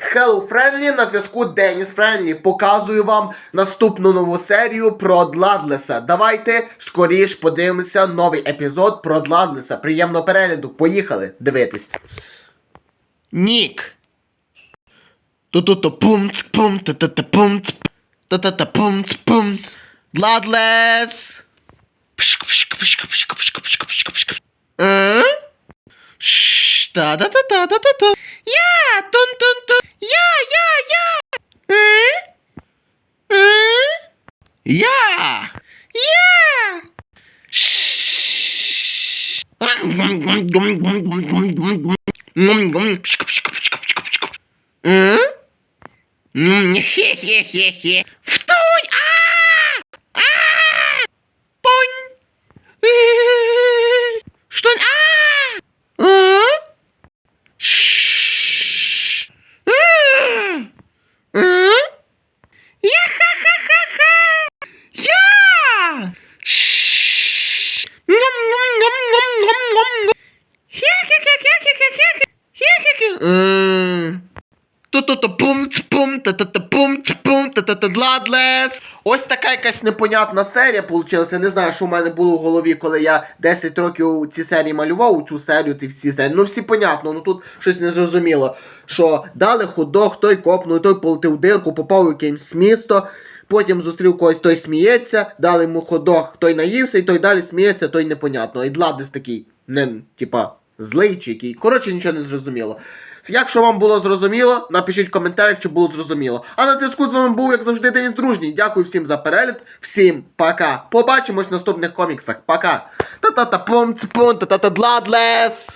Hello Friendly, на зв'язку Деніс Френлі. Показую вам наступну нову серію про Дладлеса. Давайте скоріш подивимося новий епізод про Дладлеса. Приємного перегляду. Поїхали дивитись. Нік. Ту-ту-ту пум цк пум та та та пум цк та та та пум. Дладлес. Пшк пшк пшк пшк пшк пшк пшк пшк. Е? Шш, та та та та та та та. Я, тун тун тун. Я, я, я. Е? Е? Я. Я. Хе-хе-хе-хе. Втонь! А! А! Понь! Что? А! А? Шш. М. А? Я-ха-ха-ха-ха! Я! Шш. Ном-ном-ном-ном-ном-ном. Хе-хе-хе-хе-хе-хе-хе. Хе-хе-хе. М. Ту-ту-ту пум пум та та та пум пум та та та Ось така якась непонятна серія получилася. Не знаю, що в мене було в голові, коли я 10 років ці серії малював, цю серію, ти всі серії. Ну всі понятно, ну тут щось не зрозуміло. Що дали ходок, той копнув, той полетив дирку, попав у якесь місто. Потім зустрів когось, той сміється, дали йому ходок, той наївся, і той далі сміється, той непонятно. І Дладлес такий, не, типа, злий чи який. Коротше, нічого не зрозуміло. Якщо вам було зрозуміло, напишіть в коментарях, чи було зрозуміло. А на зв'язку з вами був, як завжди, Денис Дружній. Дякую всім за перегляд. Всім пока. Побачимось в наступних коміксах. Пока. Та-та-та пум цпун та-та-та дладлес.